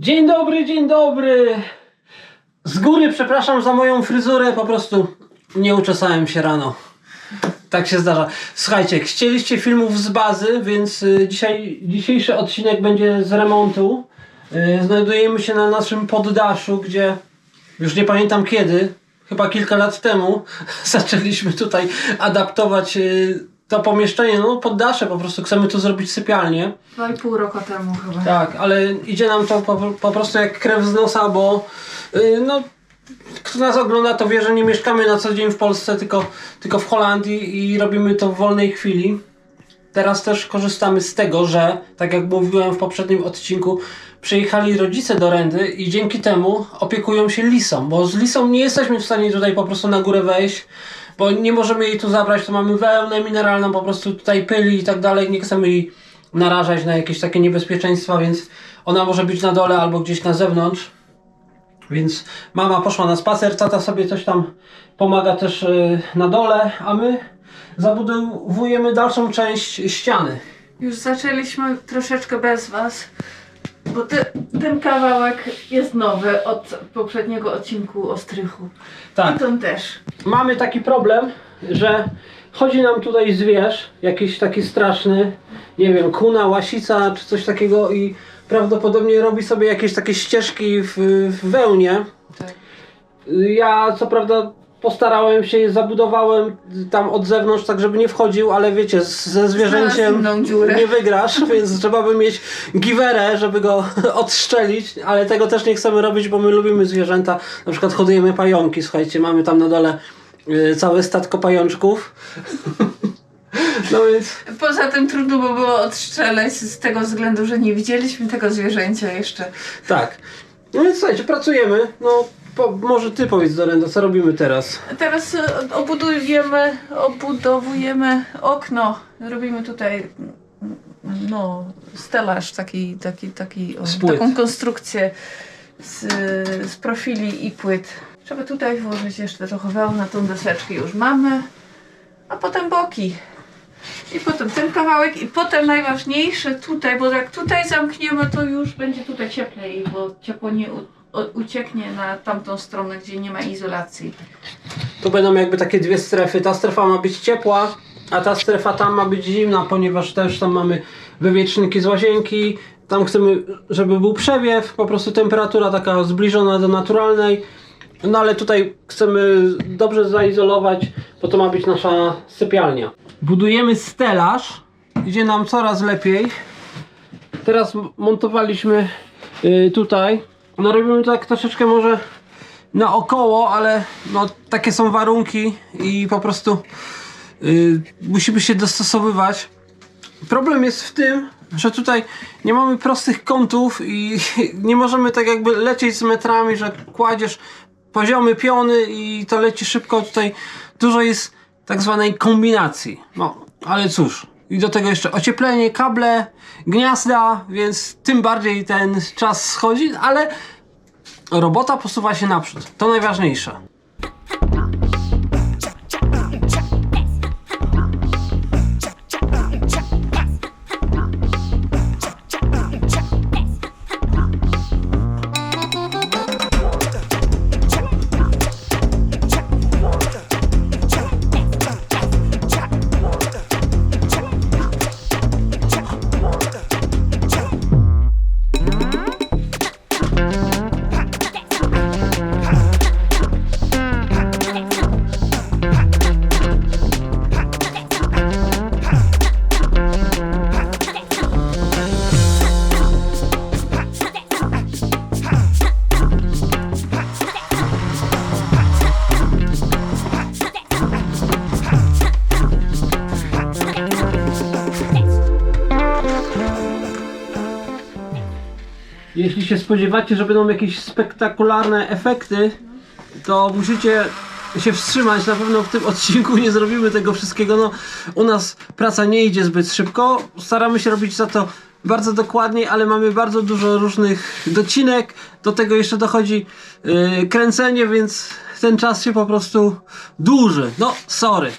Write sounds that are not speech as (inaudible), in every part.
Dzień dobry, dzień dobry. Z góry przepraszam za moją fryzurę, po prostu nie uczesałem się rano. Tak się zdarza. Słuchajcie, chcieliście filmów z bazy, więc y, dzisiaj, dzisiejszy odcinek będzie z remontu. Y, znajdujemy się na naszym poddaszu, gdzie już nie pamiętam kiedy, chyba kilka lat temu, (laughs) zaczęliśmy tutaj adaptować y, to pomieszczenie. No, poddasze po prostu chcemy tu zrobić sypialnię. Dwa i pół roku temu chyba. Tak, ale idzie nam to po, po prostu jak krew z nosa, bo yy, no, kto nas ogląda, to wie, że nie mieszkamy na co dzień w Polsce, tylko, tylko w Holandii i robimy to w wolnej chwili. Teraz też korzystamy z tego, że, tak jak mówiłem w poprzednim odcinku, przyjechali rodzice do Rendy i dzięki temu opiekują się Lisą, bo z Lisą nie jesteśmy w stanie tutaj po prostu na górę wejść, bo nie możemy jej tu zabrać, to mamy wełnę mineralną, po prostu tutaj pyli i tak dalej, nie chcemy jej narażać na jakieś takie niebezpieczeństwa, więc ona może być na dole albo gdzieś na zewnątrz. Więc mama poszła na spacer, tata sobie coś tam pomaga też y, na dole, a my zabudowujemy dalszą część ściany. Już zaczęliśmy troszeczkę bez was, bo te, ten kawałek jest nowy od poprzedniego odcinku o strychu. Tak. I ten też. mamy taki problem, że chodzi nam tutaj zwierz, jakiś taki straszny, nie wiem, kuna, łasica czy coś takiego i prawdopodobnie robi sobie jakieś takie ścieżki w, w wełnie. Tak. Ja co prawda postarałem się, zabudowałem tam od zewnątrz, tak żeby nie wchodził, ale wiecie, z- ze zwierzęciem nie wygrasz, (laughs) więc trzeba by mieć giwerę, żeby go (laughs) odstrzelić, ale tego też nie chcemy robić, bo my lubimy zwierzęta. Na przykład hodujemy pająki, słuchajcie, mamy tam na dole y, całe statko pajączków. (laughs) No więc Poza tym trudno by było odstrzelać z tego względu, że nie widzieliśmy tego zwierzęcia jeszcze. tak. No więc słuchajcie, pracujemy. No po, może ty powiedz Dorenda, co robimy teraz? Teraz e, obudujemy, obudowujemy okno. Robimy tutaj no, stelaż, taki, taki, taki, o, Z płyt. taką konstrukcję z, z profili i płyt. Trzeba tutaj włożyć jeszcze trochę wełny, tą deseczkę już mamy, a potem boki. I potem ten kawałek i potem najważniejsze tutaj, bo jak tutaj zamkniemy, to już będzie tutaj cieplej, bo ciepło nie ucieknie na tamtą stronę, gdzie nie ma izolacji. Tu będą jakby takie dwie strefy. Ta strefa ma być ciepła, a ta strefa tam ma być zimna, ponieważ też tam mamy wywieczniki z łazienki. Tam chcemy, żeby był przewiew, po prostu temperatura taka zbliżona do naturalnej. No ale tutaj chcemy dobrze zaizolować, bo to ma być nasza sypialnia. Budujemy stelaż. Idzie nam coraz lepiej. Teraz montowaliśmy y, tutaj. No robimy tak troszeczkę może naokoło, ale no takie są warunki i po prostu y, musimy się dostosowywać. Problem jest w tym, że tutaj nie mamy prostych kątów i (laughs) nie możemy tak jakby lecieć z metrami, że kładziesz poziomy piony i to leci szybko. Tutaj dużo jest tak zwanej kombinacji. No, ale cóż. I do tego jeszcze ocieplenie, kable, gniazda, więc tym bardziej ten czas schodzi, ale robota posuwa się naprzód. To najważniejsze. Się spodziewacie, że będą jakieś spektakularne efekty, to musicie się wstrzymać. Na pewno w tym odcinku nie zrobimy tego wszystkiego. No, u nas praca nie idzie zbyt szybko. Staramy się robić za to bardzo dokładnie, ale mamy bardzo dużo różnych docinek. Do tego jeszcze dochodzi yy, kręcenie, więc ten czas się po prostu dłuży. No, sorry.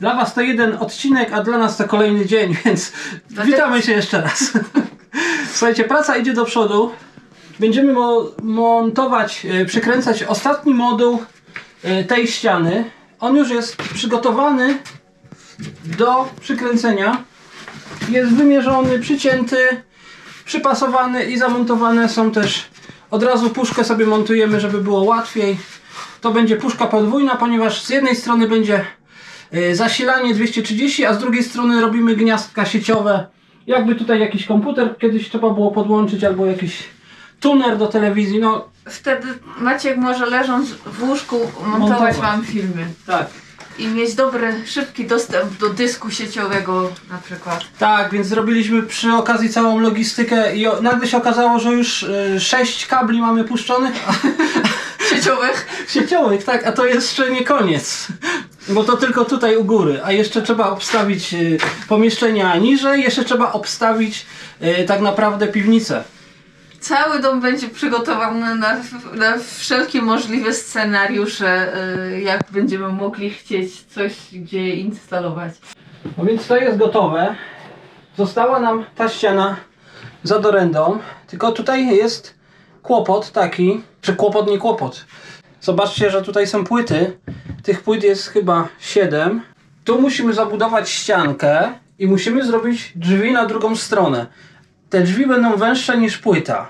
Dla was to jeden odcinek, a dla nas to kolejny dzień, (laughs) więc Dlatego- witamy się jeszcze raz. (laughs) Słuchajcie, praca idzie do przodu. Będziemy mo montować, e, przykręcać ostatni moduł e, tej ściany. On już jest przygotowany do przykręcenia. Jest wymierzony, przycięty, przypasowany i zamontowane są też od razu puszkę sobie montujemy, żeby było łatwiej. To będzie puszka podwójna, ponieważ z jednej strony będzie e, zasilanie 230, a z drugiej strony robimy gniazdka sieciowe. Jakby tutaj jakiś komputer kiedyś trzeba było podłączyć, albo jakiś tuner do telewizji. No Wtedy Maciek może leżąc w łóżku montować, Montować. wam filmy. tak. I mieć dobry, szybki dostęp do dysku sieciowego na przykład. Tak, więc zrobiliśmy przy okazji całą logistykę i o, nagle się okazało, że już e, sześć kabli mamy puszczonych, a (laughs) Sieciowych. sieciowych, tak, a to jeszcze nie koniec. Bo to tylko tutaj u góry, a jeszcze trzeba obstawić y, pomieszczenia niżej, jeszcze trzeba obstawić y, tak naprawdę piwnicę. Cały dom będzie przygotowany na, na wszelkie możliwe scenariusze, y, jak będziemy mogli chcieć coś gdzie instalować. No więc to jest gotowe. Została nam ta ściana za dorendą, tylko tutaj jest kłopot taki, czy kłopot nie kłopot. Zobaczcie, że tutaj są płyty. Tych płyt jest chyba 7. Tu musimy zabudować ściankę i musimy zrobić drzwi na drugą stronę. Te drzwi będą węższe niż płyta.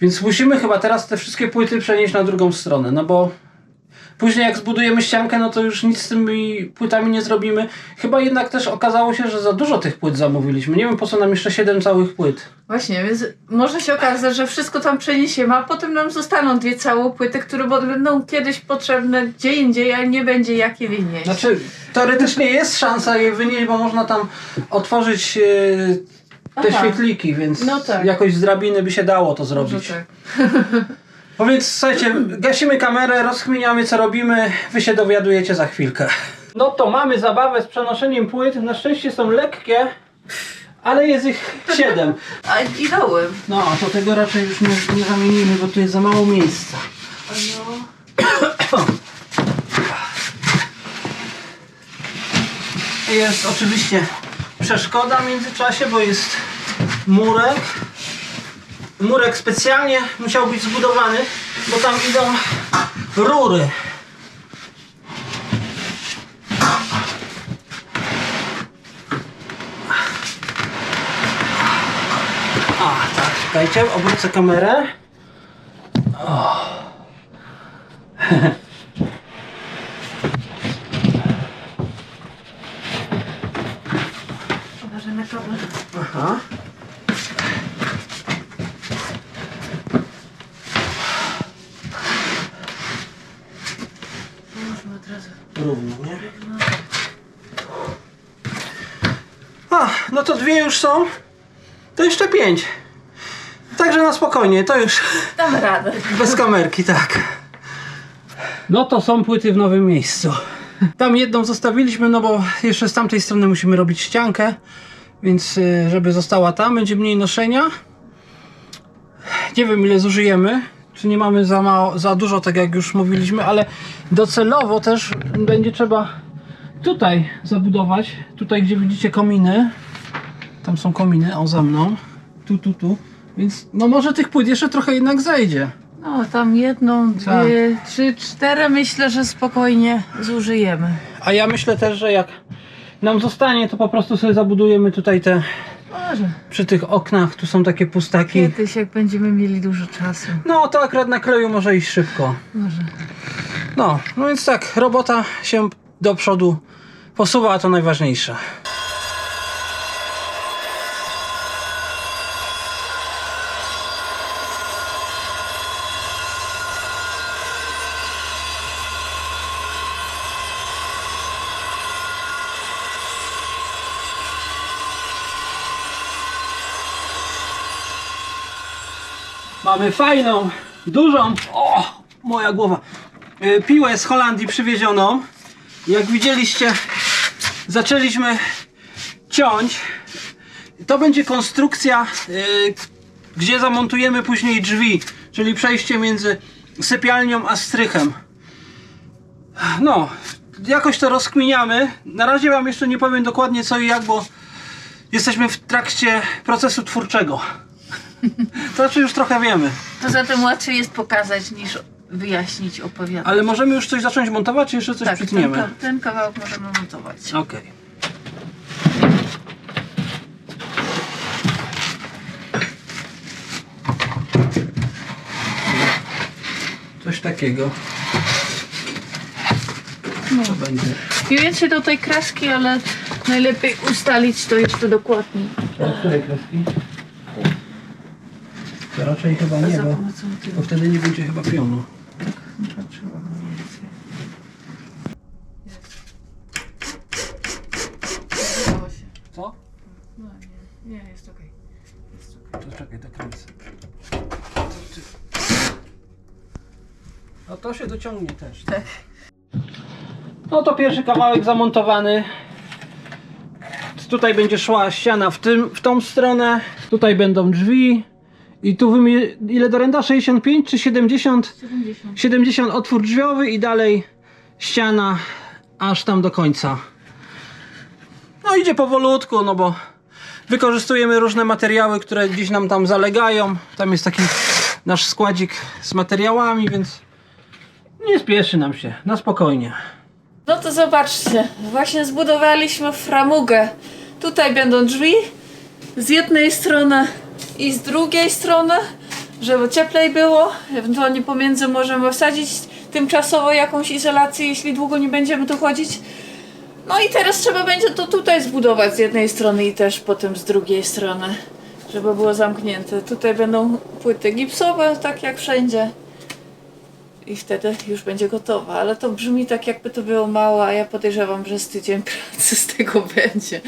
Więc musimy chyba teraz te wszystkie płyty przenieść na drugą stronę, no bo Później jak zbudujemy ściankę, no to już nic z tymi płytami nie zrobimy. Chyba jednak też okazało się, że za dużo tych płyt zamówiliśmy. Nie wiem po co nam jeszcze 7 całych płyt. Właśnie, więc może się okazać, że wszystko tam przeniesiemy, a potem nam zostaną dwie całe płyty, które będą kiedyś potrzebne gdzie indziej, a nie będzie jak je wynieść. Znaczy, teoretycznie jest szansa je wynieść, bo można tam otworzyć e, te Aha. świetliki, więc No tak. jakoś z drabiny by się dało to zrobić. tak. (laughs) No więc słuchajcie, gasimy kamerę, rozchminiamy co robimy, wy się dowiadujecie za chwilkę. No to mamy zabawę z przenoszeniem płyt. Na szczęście są lekkie, ale jest ich 7. A i dołem. No, to tego raczej już nie, nie zamienimy, bo tu jest za mało miejsca. No. Jest oczywiście przeszkoda w międzyczasie, bo jest murek. Murek specjalnie musiał być zbudowany, bo tam idą rury. A, tak, czekajcie, obrócę kamerę. Uważaj (laughs) na kable. Aha. Połóżmy od razu. Równo, nie? A, no to dwie już są. To jeszcze pięć. Także na spokojnie, to już Damy radę. bez kamerki, tak. No to są płyty w nowym miejscu. Tam jedną zostawiliśmy, no bo jeszcze z tamtej strony musimy robić ściankę, więc y, żeby została tam, będzie mniej noszenia. Nie wiem ile zużyjemy, czy nie mamy za mało, za dużo, tak jak już mówiliśmy, ale docelowo też będzie trzeba tutaj zabudować, tutaj gdzie widzicie kominy. Tam są kominy, o za mną. Tu, tu, tu. Więc no może tych płyt jeszcze trochę jednak zejdzie. No, tam jedną, Tak. dwie, trzy, cztery myślę, że spokojnie zużyjemy. A ja myślę też, że jak nam zostanie, to po prostu sobie zabudujemy tutaj te, Może. przy tych oknach, tu są takie pustaki. Kiedyś, jak będziemy mieli dużo czasu. No to akurat na kleju może iść szybko. Może. No, no więc tak, robota się do przodu posuwa, a to najważniejsze. Mamy fajną, dużą, o, moja głowa, e, piłę z Holandii przywiezioną. Jak widzieliście, zaczęliśmy ciąć. To będzie konstrukcja, e, gdzie zamontujemy później drzwi, czyli przejście między sypialnią a strychem. No, jakoś to rozkminiamy. Na razie wam jeszcze nie powiem dokładnie co i jak, bo jesteśmy w trakcie procesu twórczego. (laughs) To znaczy już trochę wiemy. Poza tym łatwiej jest pokazać niż wyjaśnić, opowiadać. Ale możemy już coś zacząć montować, czy jeszcze coś tak, ten, przytniemy? ka- ten kawałek możemy montować. Okej. Coś takiego. Co będzie? Mniej więcej do tej kreski, ale najlepiej ustalić to jeszcze dokładniej. Do której kreski? To raczej chyba nie, bo, bo wtedy nie będzie chyba pionu. Co? No nie, nie, jest okej. Jest okej. To czekaj, to kręcę. No to się dociągnie też. Tak. No to pierwszy kawałek zamontowany. Tutaj będzie szła ściana w, tym, w tą stronę. Tutaj będą drzwi. I tu wymie- ile do renda? 65 czy 70? 70. 70 otwór drzwiowy i dalej ściana aż tam do końca. No idzie powolutku, no bo wykorzystujemy różne materiały, które gdzieś nam tam zalegają. Tam jest taki nasz składzik z materiałami, więc nie spieszy nam się, na spokojnie. No to zobaczcie, właśnie zbudowaliśmy framugę. Tutaj będą drzwi z jednej strony i z drugiej strony, żeby cieplej było. Ewentualnie pomiędzy możemy wsadzić tymczasowo jakąś izolację, jeśli długo nie będziemy tu chodzić. No i teraz trzeba będzie to tutaj zbudować z jednej strony i też potem z drugiej strony, żeby było zamknięte. Tutaj będą płyty gipsowe, tak jak wszędzie i wtedy już będzie gotowa. Ale to brzmi tak, jakby to było mało, a ja podejrzewam, że z tydzień pracy z tego będzie.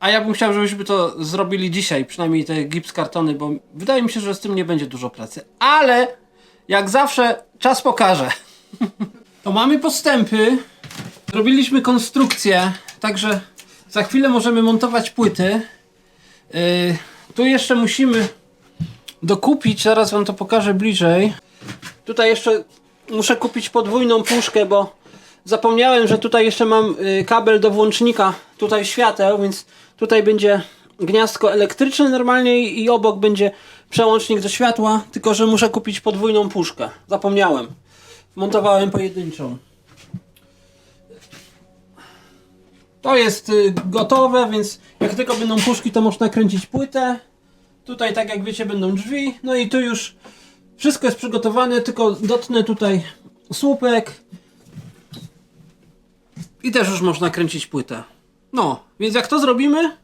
A ja bym chciał, żebyśmy to zrobili dzisiaj, przynajmniej te gips kartony, bo wydaje mi się, że z tym nie będzie dużo pracy. Ale jak zawsze czas pokaże. (laughs) To mamy postępy. Zrobiliśmy konstrukcję, także za chwilę możemy montować płyty. Yy, tu jeszcze musimy dokupić, zaraz wam to pokażę bliżej. Tutaj jeszcze muszę kupić podwójną puszkę, bo zapomniałem, że tutaj jeszcze mam y, kabel do włącznika tutaj świateł, więc tutaj będzie gniazdko elektryczne normalnie i obok będzie przełącznik do światła, tylko że muszę kupić podwójną puszkę. Zapomniałem. Montowałem pojedynczą. To jest y, gotowe, więc jak tylko będą puszki, to można kręcić płytę. Tutaj, tak jak wiecie, będą drzwi. No i tu już wszystko jest przygotowane, tylko dotnę tutaj słupek. I też już można kręcić płytę. No, więc jak to zrobimy,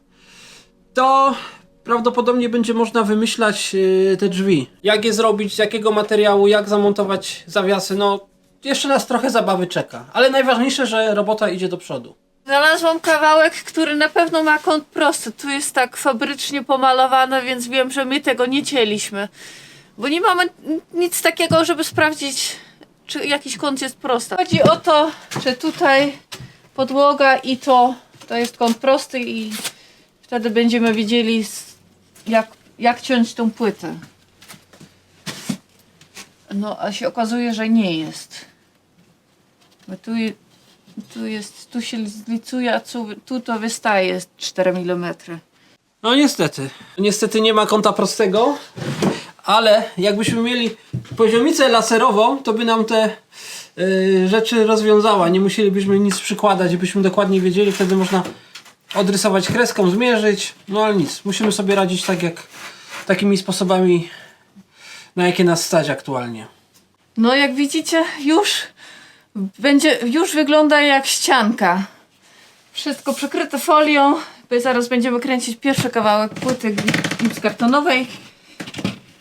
to prawdopodobnie będzie można wymyślać yy, te drzwi. Jak je zrobić, z jakiego materiału, jak zamontować zawiasy. No, jeszcze nas trochę zabawy czeka. Ale najważniejsze, że robota idzie do przodu. Znalazłam kawałek, który na pewno ma kąt prosty. Tu jest tak fabrycznie pomalowane, więc wiem, że my tego nie cięliśmy. Bo nie mamy nic takiego, żeby sprawdzić, czy jakiś kąt jest prosty. Chodzi o to, że tutaj podłoga i to, to jest kąt prosty i wtedy będziemy wiedzieli, jak, jak ciąć tą płytę. No, a się okazuje, że nie jest. Bo tu, tu jest, tu się zlicuje, a tu, tu to wystaje 4 mm. No niestety. Niestety nie ma kąta prostego, ale jakbyśmy mieli poziomicę laserową, to by nam te rzeczy rozwiązała. Nie musielibyśmy nic przykładać, byśmy dokładnie wiedzieli, wtedy można odrysować kreską, zmierzyć. No ale nic, musimy sobie radzić tak jak takimi sposobami, na jakie nas stać aktualnie. No jak widzicie, już będzie, już wygląda jak ścianka. Wszystko przykryte folią. bo Zaraz będziemy kręcić pierwszy kawałek płyty kartonowej.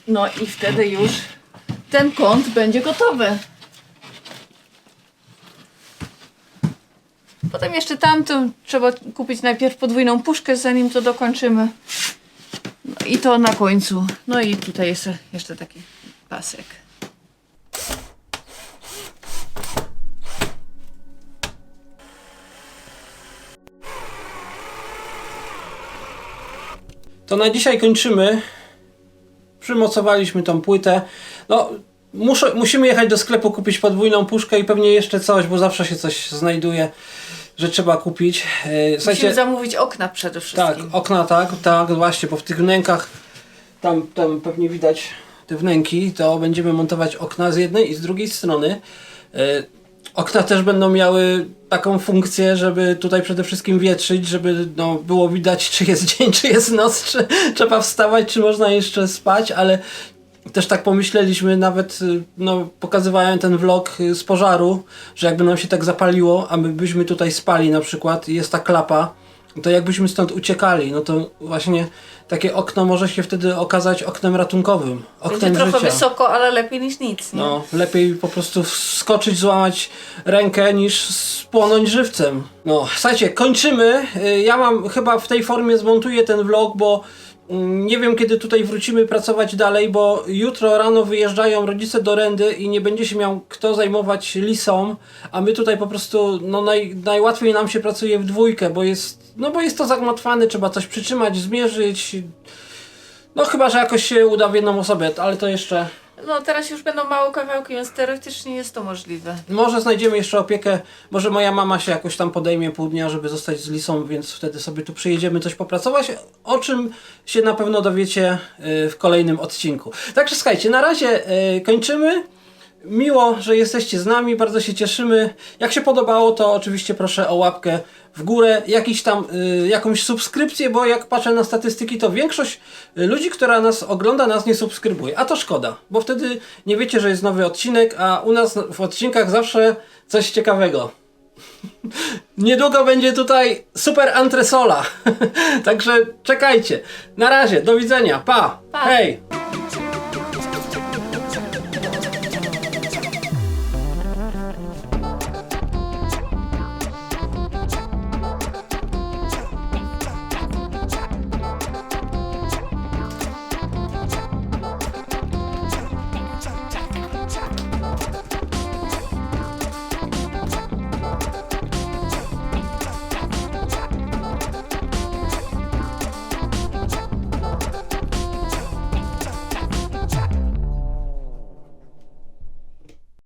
No i wtedy już ten kąt będzie gotowy. Potem jeszcze tamtym trzeba kupić najpierw podwójną puszkę, zanim to dokończymy. No i to na końcu. No i tutaj jest jeszcze taki pasek. To na dzisiaj kończymy. Przymocowaliśmy tą płytę. No, muszę, musimy jechać do sklepu kupić podwójną puszkę i pewnie jeszcze coś, bo zawsze się coś znajduje, że trzeba kupić. E, W Musimy sensie, zamówić okna przede tak, wszystkim. okna tak, tak, właśnie, bo w tych wnękach tam, tam pewnie widać te wnęki, to będziemy montować okna z jednej i z drugiej strony. E, Okna też będą miały taką funkcję, żeby tutaj przede wszystkim wietrzyć, żeby no, było widać, czy jest dzień, czy jest noc, czy trzeba wstawać, czy można jeszcze spać, ale też tak pomyśleliśmy, nawet y, no, pokazywałem ten vlog y, z pożaru, że jakby nam się tak zapaliło, a my byśmy tutaj spali na przykład i jest ta klapa, to jakbyśmy stąd uciekali, no to właśnie takie okno może się wtedy okazać oknem ratunkowym, Będzie oknem trochę życia. wysoko, ale lepiej niż nic, nie? No, lepiej po prostu wskoczyć, złamać rękę niż spłonąć żywcem. No, słuchajcie, kończymy. Y, Ja mam chyba w tej formie zmontuję ten vlog, bo nie wiem kiedy tutaj wrócimy pracować dalej, bo jutro rano wyjeżdżają rodzice do Rendy i nie będzie się miał kto zajmować lisą, a my tutaj po prostu no naj, najłatwiej nam się pracuje w dwójkę, bo jest no bo jest to zagmatwane, trzeba coś przytrzymać, zmierzyć. No chyba, że jakoś się uda w jedną osobę, ale to jeszcze No teraz już będą małe kawałki, więc teoretycznie jest to możliwe. Może znajdziemy jeszcze opiekę, może moja mama się jakoś tam podejmie pół dnia, żeby zostać z Lisą, więc wtedy sobie tu przyjedziemy coś popracować, o czym się na pewno dowiecie y, w kolejnym odcinku. Także słuchajcie, na razie y, kończymy. Miło, że jesteście z nami, bardzo się cieszymy. Jak się podobało, to oczywiście proszę o łapkę w górę, jakiś tam, y, jakąś subskrypcję, bo jak patrzę na statystyki, to większość y, ludzi, która nas ogląda, nas nie subskrybuje. A to szkoda, bo wtedy nie wiecie, że jest nowy odcinek, a u nas w odcinkach zawsze coś ciekawego. (laughs) Niedługo będzie tutaj super antresola. (laughs) Także czekajcie. Na razie, do widzenia. Pa. Pa. Hej.